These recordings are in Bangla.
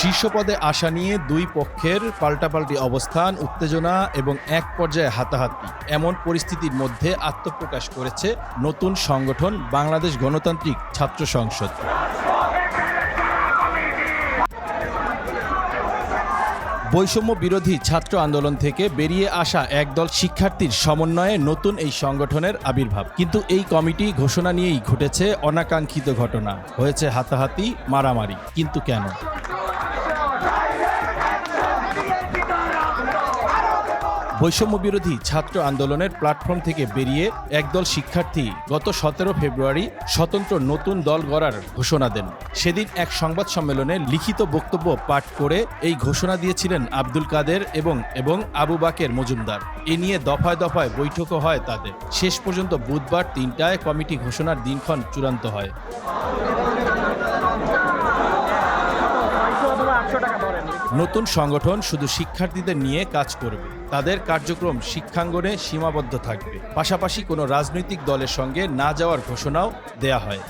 শীর্ষ পদে আসা নিয়ে দুই পক্ষের পাল্টাপাল্টি অবস্থান, উত্তেজনা এবং এক পর্যায়ে হাতাহাতি। এমন পরিস্থিতির মধ্যে আত্মপ্রকাশ করেছে নতুন সংগঠন বাংলাদেশ গণতান্ত্রিক ছাত্র সংসদ। বৈষম্য বিরোধী ছাত্র আন্দোলন থেকে বেরিয়ে আসা একদল শিক্ষার্থীর সমন্বয়ে নতুন এই সংগঠনের আবির্ভাব। কিন্তু এই কমিটি ঘোষণা নিয়েই ঘটেছে অনাকাঙ্ক্ষিত ঘটনা। হয়েছে হাতাহাতি, মারামারি। কিন্তু কেন? বৈষম্য বিরোধী ছাত্র আন্দোলনের প্ল্যাটফর্ম থেকে বেরিয়ে একদল শিক্ষার্থী গত সতেরো ফেব্রুয়ারি স্বতন্ত্র নতুন দল গড়ার ঘোষণা দেন। সেদিন এক সংবাদ সম্মেলনে লিখিত বক্তব্য পাঠ করে এই ঘোষণা দিয়েছিলেন আব্দুল কাদের এবং এবং আবু বাকের মজুমদার। এ নিয়ে দফায় দফায় বৈঠকও হয় তাদের। শেষ পর্যন্ত বুধবার তিনটায় কমিটি ঘোষণার দিনক্ষণ চূড়ান্ত হয়। নতুন সংগঠন শুধু শিক্ষার্থীদের নিয়ে কাজ করবে। তাদের কার্যক্রম শিক্ষাঙ্গনে সীমাবদ্ধ থাকবে। পাশাপাশি কোনো রাজনৈতিক দলের সঙ্গে না যাওয়ার ঘোষণাও দেয়া হয়।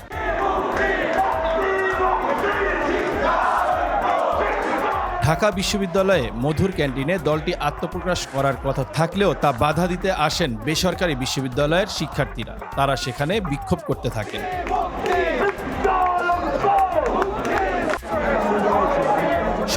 ঢাকা বিশ্ববিদ্যালয়ে মধুর ক্যান্টিনে দলটি আত্মপ্রকাশ করার কথা থাকলেও তা বাধা দিতে আসেন বেসরকারি বিশ্ববিদ্যালয়ের শিক্ষার্থীরা। তারা সেখানে বিক্ষোভ করতে থাকেন।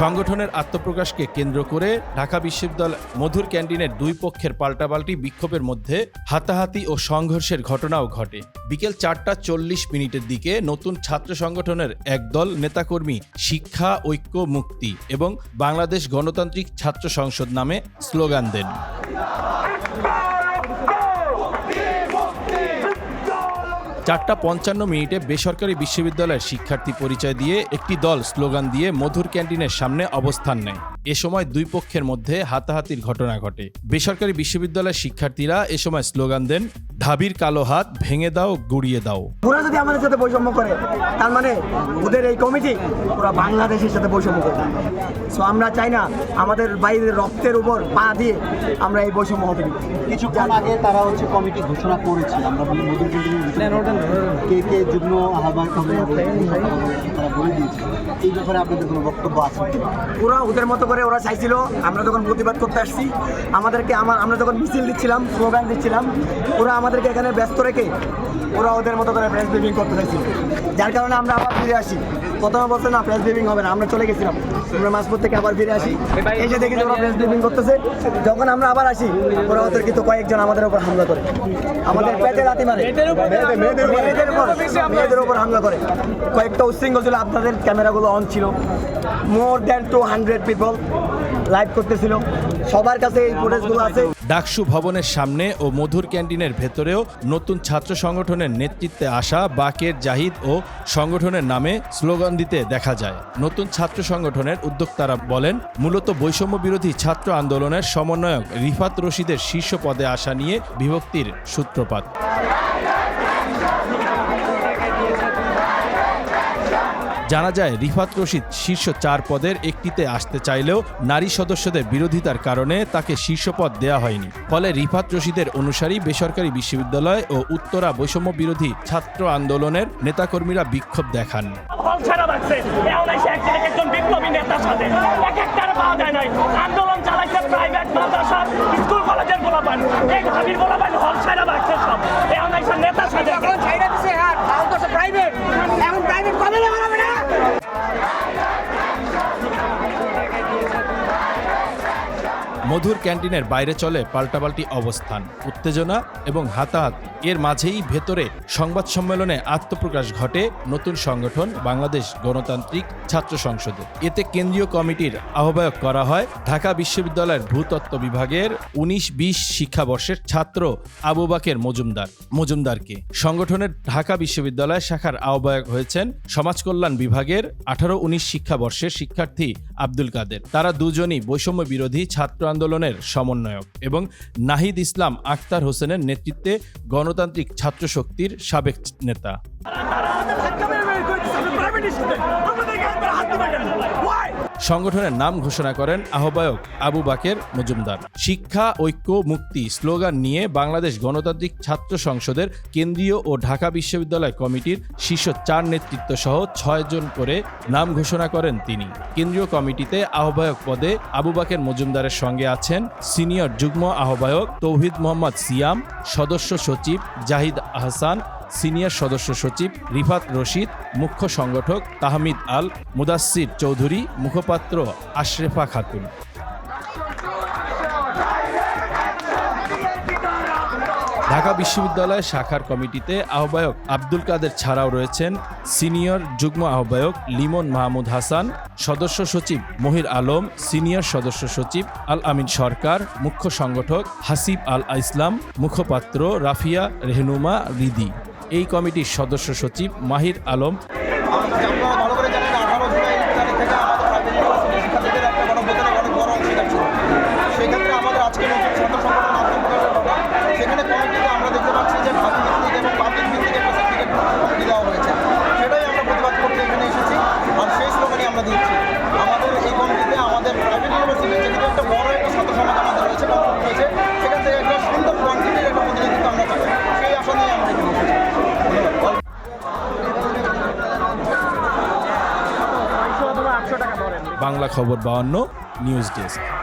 সংগঠনের আত্মপ্রকাশকে কেন্দ্র করে ঢাকা বিশ্ববিদ্যালয় মধুর ক্যান্টিনের দুই পক্ষের পাল্টাপাল্টি বিক্ষোভের মধ্যে হাতাহাতি ও সংঘর্ষের ঘটনাও ঘটে। বিকেল চারটা চল্লিশ মিনিটের দিকে নতুন ছাত্র সংগঠনের একদল নেতাকর্মী শিক্ষা, ঐক্য, মুক্তি এবং বাংলাদেশ গণতান্ত্রিক ছাত্র সংসদ নামে স্লোগান দেন। চারটা পঞ্চান্ন মিনিটে বেসরকারি বিশ্ববিদ্যালয়ের শিক্ষার্থী পরিচয় দিয়ে একটি দল স্লোগান দিয়ে মধুর ক্যান্টিনের সামনে অবস্থান নেয়। এ সময় দুই পক্ষের মধ্যে হাতাহাতির ঘটনা ঘটে। বেসরকারি বিশ্ববিদ্যালয়ের শিক্ষার্থীরা এ সময় স্লোগান দেন ঢাবির কালো হাত ভেঙে দাও গুড়িয়ে দাও। ওরা যদি আমাদের সাথে বৈষম্য করে তার মানে ওদের এই কমিটি ওরা বাংলাদেশের সাথে বৈষম্য করে সো আমরা চাই না আমাদের বাইরের রক্তের উপর পা দিয়ে আমরা এই বৈষম্য হতে দিই। কিছুক্ষণ আগে তারা হচ্ছে কমিটি ঘোষণা করেছে আমরা কে কে যুগ্ম আহ্বায়ক এই ব্যাপারে আপনাদের কোনো বক্তব্য আছে? ওরা ওদের মতো করে ওরা চাইছিল, আমরা যখন প্রতিবাদ করতে আসছি, আমাদেরকে আমার আমরা যখন মিছিল দিচ্ছিলাম স্লোগান দিচ্ছিলাম, ওরা আমাদেরকে এখানে ব্যস্ত রেখে ওরা ওদের মতো করে প্রেস ব্রিফিং করতে চাইছিল। যার কারণে আমরা আবার ফিরে আসি। প্রথমে বলছে, না প্রেস ব্রিফিং হবে না, আমরা চলে গেছিলাম। আমরা মাঝপুর থেকে আবার ফিরে আসি। এসে দেখি যে ওরা প্রেস ব্রিফিং করতেছে। যখন আমরা আবার আসি ওরা ওদের কিন্তু কয়েকজন আমাদের উপর হামলা করে। আমাদের পেটে লাতি মারে। মেয়েদের- মেয়েদের উপর মেয়েদের উপর হামলা করে। কয়েকটা উশৃঙ্খল ছিল আপনাদের ক্যামেরাগুলো অন ছিল। More than two hundred people live করতেছিল। সবার কাছে এই ফুটেজগুলো আছে। ডাকসু ভবনের সামনে ও মধুর ক্যান্টিনের ভেতরেও নতুন ছাত্র সংগঠনের নেতৃত্বে আসা বাকের জাহিদ ও সংগঠনের নামে স্লোগান দিতে দেখা যায়। নতুন ছাত্র সংগঠনের উদ্যোক্তারা বলেন, মূলত বৈষম্য বিরোধী ছাত্র আন্দোলনের সমন্বয়ক রিফাত রশিদের শীর্ষ পদে আসা নিয়ে বিভক্তির সূত্রপাত। জানা যায়, রিফাত রশিদ শীর্ষ চার পদের একটিতে আসতে চাইলেও নারী সদস্যদের বিরোধিতার কারণে তাকে শীর্ষ পদ দেওয়া হয়নি। ফলে রিফাত রশিদের অনুসারী বেসরকারি বিশ্ববিদ্যালয় ও উত্তরা বৈষম্য বিরোধী ছাত্র আন্দোলনের নেতাকর্মীরা বিক্ষোভ দেখান। আন্দোলন চালাইছে প্রাইভেট মাদ্রাসা স্কুল কলেজের গোলাপান। এই ঢাবির মধুর ক্যান্টিনের বাইরে চলে পাল্টাপাল্টি অবস্থান, উত্তেজনা এবং হাতাহাত। এর মাঝেই ভেতরে সংবাদ সম্মেলনে আত্মপ্রকাশ ঘটে নতুন সংগঠন বাংলাদেশ গণতান্ত্রিক ছাত্র সংসদে। এতে কেন্দ্রীয় কমিটির আহ্বায়ক করা হয় ঢাকা বিশ্ববিদ্যালয়ের ভূতত্ত্ব বিভাগের উনিশ বিশ শিক্ষাবর্ষের ছাত্র আবু বাকের মজুমদার, মজুমদারকে। সংগঠনের ঢাকা বিশ্ববিদ্যালয় শাখার আহ্বায়ক হয়েছেন সমাজ কল্যাণ বিভাগের আঠারো উনিশ শিক্ষাবর্ষের শিক্ষার্থী আব্দুল কাদের। তারা দুজনই বৈষম্য বিরোধী ছাত্র আন্দোলনের সমন্বয়ক এবং নাহিদ ইসলাম আক্তার হোসেনের নেতৃত্বে গণতান্ত্রিক ছাত্র শক্তির সাবেক নেতা। সংগঠনের নাম ঘোষণা করেন আহ্বায়ক আবু বাকের মজুমদার। শিক্ষা, ঐক্য, মুক্তি স্লোগান নিয়ে বাংলাদেশ গণতান্ত্রিক ছাত্র সংসদের কেন্দ্রীয় ও ঢাকা বিশ্ববিদ্যালয় কমিটির শীর্ষ চার নেতৃত্ব সহ ছয় জন করে নাম ঘোষণা করেন তিনি। কেন্দ্রীয় কমিটিতে আহ্বায়ক পদে আবু বাকের মজুমদারের সঙ্গে আছেন সিনিয়র যুগ্ম আহ্বায়ক তৌহিদ মোহাম্মদ সিয়াম, সদস্য সচিব জাহিদ আহসান সিনিয়র সদস্য সচিব রিফাত রশিদ, মুখ্য সংগঠক তাহমিদ আল মুদাসির চৌধুরী, মুখপাত্র আশরেফা খাতুন। ঢাকা বিশ্ববিদ্যালয় শাখার কমিটিতে আহ্বায়ক আব্দুল কাদের ছাড়াও রয়েছেন সিনিয়র যুগ্ম আহ্বায়ক লিমন মাহমুদ হাসান, সদস্য সচিব মহির আলম, সিনিয়র সদস্য সচিব আল আমিন সরকার, মুখ্য সংগঠক হাসিব আল ইসলাম, মুখপাত্র রাফিয়া রেহনুমা রিদি। এই কমিটির সদস্য সচিব মাহির আলম। বাংলা খবর বাউন্ন নিউজ ডেস্ক।